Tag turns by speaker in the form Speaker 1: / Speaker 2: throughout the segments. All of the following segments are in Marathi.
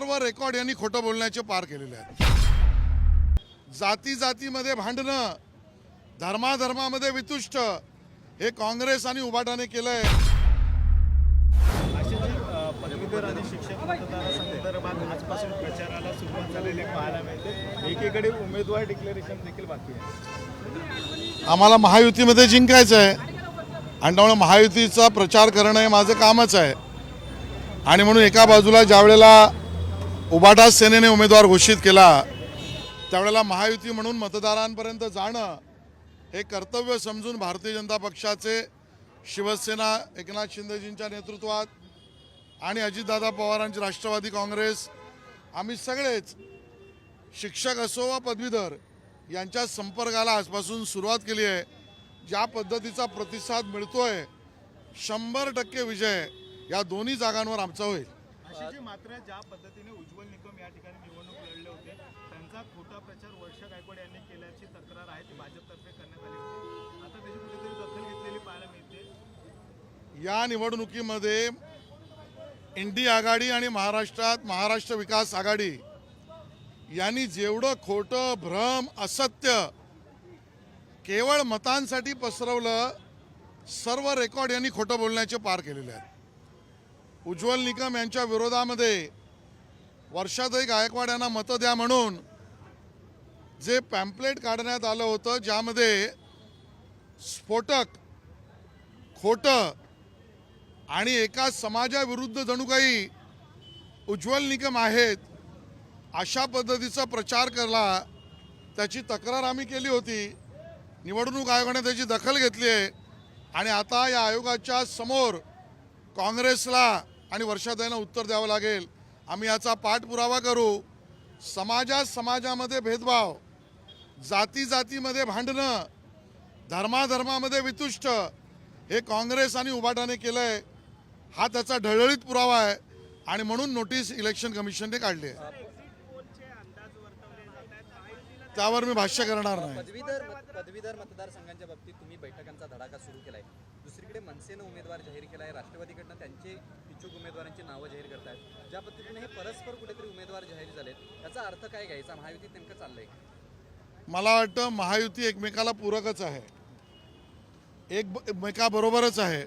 Speaker 1: सर्व रेकॉर्ड यांनी खोटं बोलण्याचे पार केलेले आहेत. जाती जातीमध्ये भांडणं धर्माधर्मामध्ये वितुष्ट हे काँग्रेस आणि उभाटाने केलंय.
Speaker 2: असे जे अ, पदवीधर आणि शिक्षक मतदारासंदर्भात आजपासून प्रचाराला सुरुवात झालेली पाहायला मिळते. एकीकडे उमेदवार डिक्लेरेशन देखील बाकी आहे.
Speaker 1: आम्हाला महायुतीमध्ये जिंकायचं आहे आणि त्यामुळे महायुतीचा प्रचार करणं हे माझं कामच आहे. आणि म्हणून एका बाजूला ज्या वेळेला उबाटा सेनेने उमेदवार घोषित केला. त्यावेळेला महायुती म्हणून मतदारांपर्यंत जाणं हे कर्तव्य समजून भारतीय जनता पक्षाचे शिवसेना एकनाथ शिंदेजींच्या नेतृत्वात आणि अजितदादा पवारांची राष्ट्रवादी काँग्रेस आम्ही सगळेच शिक्षक असो वा पदवीधर यांच्या संपर्काला आजपासून सुरुवात केली आहे. ज्या पद्धतीचा प्रतिसाद मिळतोय शंभर टक्के विजय या दोन्ही जागांवर आमचा होईल.
Speaker 2: अशी जी मात्र ज्या पद्धतीने उज्ज्वल निकम या ठिकाणी निवडणूक लढले होते त्यांचा खोटा प्रचार वर्षा गायकवाड यांनी केल्याची तक्रार आहे ती भाजपतर्फे करण्यात आली होती. आता त्याची कुठेतरी दखल घेतलेली पाहायला मिळते.
Speaker 1: या निवडणुकीमध्ये इंडी आघाडी आणि महाराष्ट्रात महाराष्ट्र विकास आघाडी यांनी जेवढं खोटं भ्रम असत्य केवळ मतांसाठी पसरवलं सर्व रेकॉर्ड यांनी खोटं बोलण्याचे पार केलेले आहेत. उज्ज्वल निकम यांच्या विरोधामध्ये वर्षाताई गायकवाड यांना मतं द्या म्हणून जे पॅम्पलेट काढण्यात आलं होतं ज्यामध्ये स्फोटक खोटं आणि एका समाजाविरुद्ध जणू काही उज्ज्वल निकम आहेत अशा पद्धतीचा प्रचार करला. त्याची तक्रार आम्ही केली होती. निवडणूक आयोगाने त्याची दखल घेतली आहे. आणि आता या आयोगाच्या समोर काँग्रेसला आणि वर्षाताईंना उत्तर द्यावं लागेल. आम्ही याचा पाठपुरावा करू. समाजात समाजामध्ये भेदभाव जाती जातीमध्ये भांडणं धर्माधर्मामध्ये वितुष्ट हे काँग्रेस आणि उभाटाने आहे हा त्याचा ढळढळीत पुरावा आहे आणि म्हणून नोटीस इलेक्शन कमिशनने काढली आहे. त्यावर मी भाष्य करणार नाही.
Speaker 3: पदवीधर पदवीधर मतदारसंघांच्या बाबतीत तुम्ही बैठकांचा धडाका सुरू केलाय. दुसरीकडे मनसेनं उमेदवार जाहीर केलाय. राष्ट्रवादीकडनं त्यांचे इच्छुक उमेदवारांची नावं जाहीर करतायत. ज्या पद्धतीने हे परस्पर कुठेतरी उमेदवार जाहीर झालेत याचा अर्थ काय घ्यायचा? महायुतीत नेमकं चाललंय.
Speaker 1: मला वाटतं महायुती एकमेकाला पूरकच आहे. एक एकमेकाबरोबरच आहे.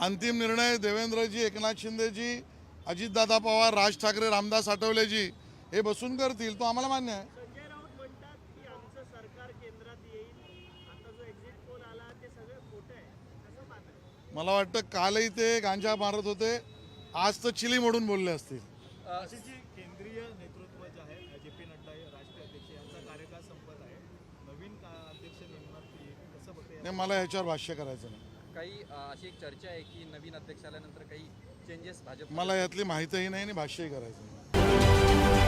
Speaker 1: अंतिम निर्णय देवेंद्रजी एकनाथ शिंदेजी अजितदादा पवार राज ठाकरे रामदास आठवलेजी हे बसून करतील तो आम्हाला मान्य आहे
Speaker 4: संजय राऊत म्हणतात की आमचं सरकार केंद्रात येईल. आता जो एक्झिट पोल आला ते सगळं खोटं आहे. कसं पाहताय
Speaker 1: मला वाटतं कालही ते गांजा मारत होते. आज तर चिली मोडून बोलले असतील.
Speaker 2: अशी जी केंद्रीय नेतृत्व जे आहे जे पी नड्डा राष्ट्रीय अध्यक्ष यांचा कार्यकाळ संपत आहे. नवीन अध्यक्ष नेमण्यात येईल कसं बघते
Speaker 1: नाही मला ह्याच्यावर भाष्य करायचं नाही.
Speaker 3: काही अं, अशी एक चर्चा आहे की नवीन अध्यक्ष आल्यानंतर काही चेंजेस भाजप
Speaker 1: मला यातली माहितीही नाही आणि भाष्यही करायचं नाही.